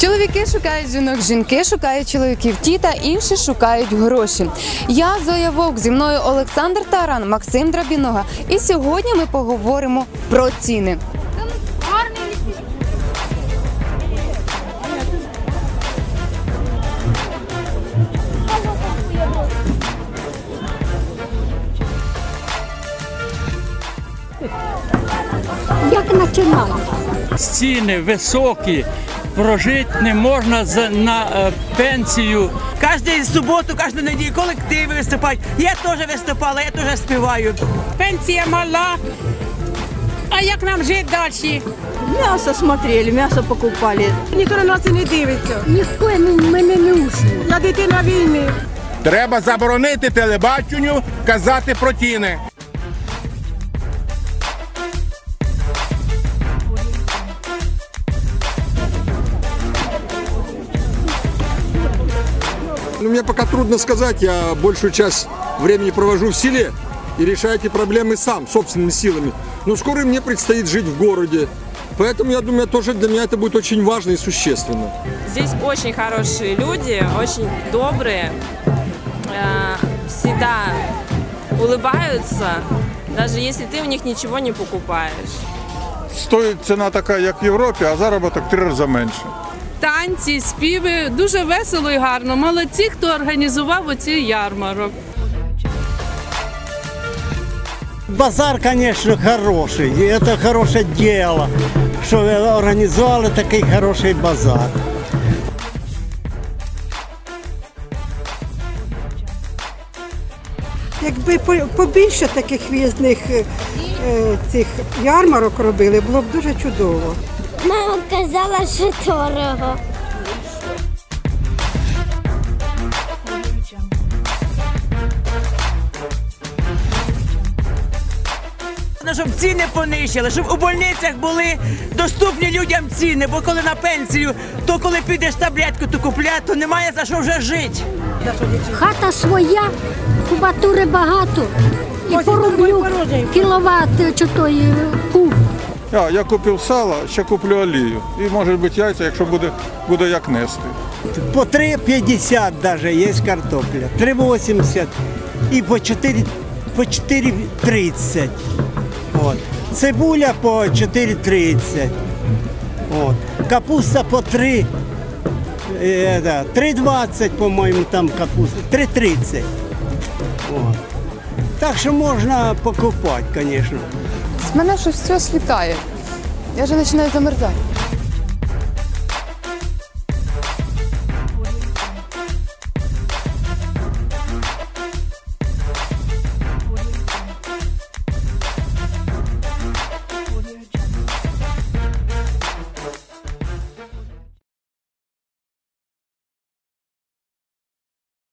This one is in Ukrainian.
Чоловіки шукають жінок, жінки шукають чоловіків, ті та інші шукають гроші. Я Зоя Вовк, зі мною Олександр Таран, Максим Драбінога. І сьогодні ми поговоримо про ціни. Як починали? ціни високі, прожити не можна за- на е, пенсію. Кожну суботу, кожну неділю колективи виступають. Я теж виступала, я теж співаю. пенсія мала. А як нам жити далі? Мясо смотрели, мясо покупали. Ніхто на нас і не дивиться. Ніхто мене не ушли. Я дитина війни. Треба заборонити телебаченню казати про ціни. Ну, мне пока трудно сказать, я большую часть времени провожу в селе и решаю эти проблемы сам, собственными силами. Но скоро мне предстоит жить в городе. Поэтому я думаю, тоже для меня это будет очень важно и существенно. Здесь очень хорошие люди, очень добрые, э, всегда улыбаются, даже если ты у них ничего не покупаешь. Стоїть ціна така, як в Європі, а заробіток три рази менше. Танці, співи, дуже весело і гарно. Молодці, хто організував оці ярмарок. Базар, конечно, хороший. И это хорошее дело, что вы такий хороший базар. Якби побільше таких в'їзних е, цих ярмарок робили, було б дуже чудово. Мама казала, що дорого. Щоб ціни понищили, щоб у больницях були доступні людям ціни, бо коли на пенсію, то коли підеш таблетку то купляти, то немає за що вже жити. Хата своя, кубатури багато. І пороблю кіловат чи той е, куб. А, я купив сало, ще куплю олію. І може бути яйця, якщо буде, буде як нести. По 3,50 даже є картопля, 3,80 і по 4, по 4,30. От. Цибуля по 4,30. От. Капуста по 3. Е, 3,20, по-моєму, там капуста. 3,30. От. Так що можна покупати, звісно. Мене щось все слітає. Я вже починаю замерзати.